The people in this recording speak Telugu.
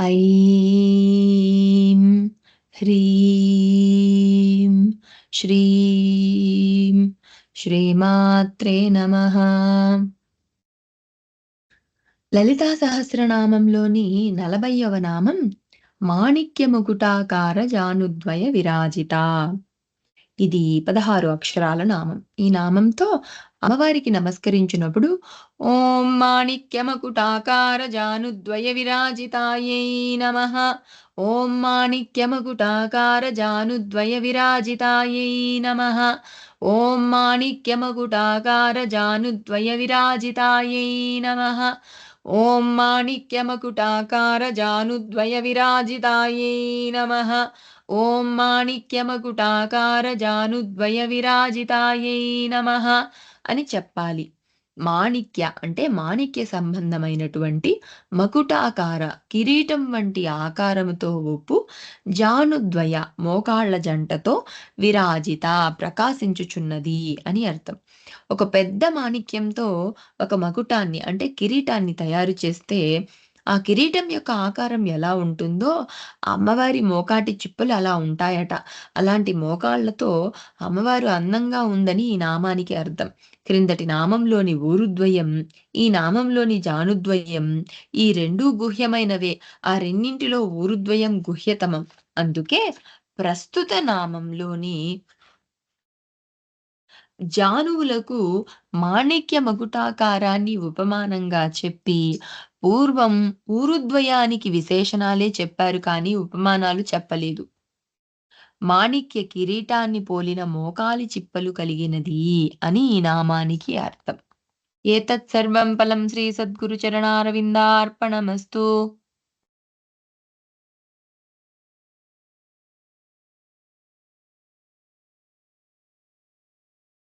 ఐం హ్రీం శ్రీం శ్రీమాత్రే నమ. లలితా సహస్రనామంలోని నలభైవ నామం మాణిక్యముకుటాకార జానుద్వయ విరాజిత. ఇది పదహారు అక్షరాల నామం. ఈ నామంతో అమ్మవారికి నమస్కరించినప్పుడు ఓం మాణిక్యమకుటాకార జానుద్వయ విరాజితాయై నమ. ఓం మాణిక్యమకుటాకార జానుద్వయ విరాజితాయై నమ. ఓం మాణిక్యమకుటాకార జానుద్వయ విరాజితాయై నమ. ఓం మాణిక్యమకుటాకార జానుద్వయ విరాజితాయే నమ. ఓం మాణిక్యమకుటాకార జానుద్వయ విరాజితాయే నమ అని చెప్పాలి. మాణిక్య అంటే మాణిక్య సంబంధమైనటువంటి మకుటాకార కిరీటం వంటి ఆకారముతో ఒప్పు జానుద్వయ మోకాళ్ళ జంటతో విరాజిత ప్రకాశించుచున్నది అని అర్థం. ఒక పెద్ద మాణిక్యంతో ఒక మకుటాన్ని అంటే కిరీటాన్ని తయారు చేస్తే ఆ కిరీటం యొక్క ఆకారం ఎలా ఉంటుందో అమ్మవారి మోకాటి చిప్పలు అలా ఉంటాయట. అలాంటి మోకాళ్ళతో అమ్మవారు అందంగా ఉందని ఈ నామానికి అర్థం. క్రిందటి నామంలోని ఊరుద్వయం ఈ నామంలోని జానుద్వయం ఈ రెండూ గుహ్యమైనవే. ఆ రెండింటిలో ఊరుద్వయం గుహ్యతమం. అందుకే ప్రస్తుత నామంలోని జానువులకు మాణిక్య మకుటాకారాన్ని ఉపమానంగా చెప్పి పూర్వం ఊరుద్వయానికి విశేషణాలే చెప్పారు కానీ ఉపమానాలు చెప్పలేదు. మాణిక్య కిరీటాన్ని పోలిన మోకాలి చిప్పలు కలిగినది అని ఈ నామానికి అర్థం. ఏతత్ సర్వం ఫలం శ్రీ సద్గురు చరణారవిందార్పణమస్తు.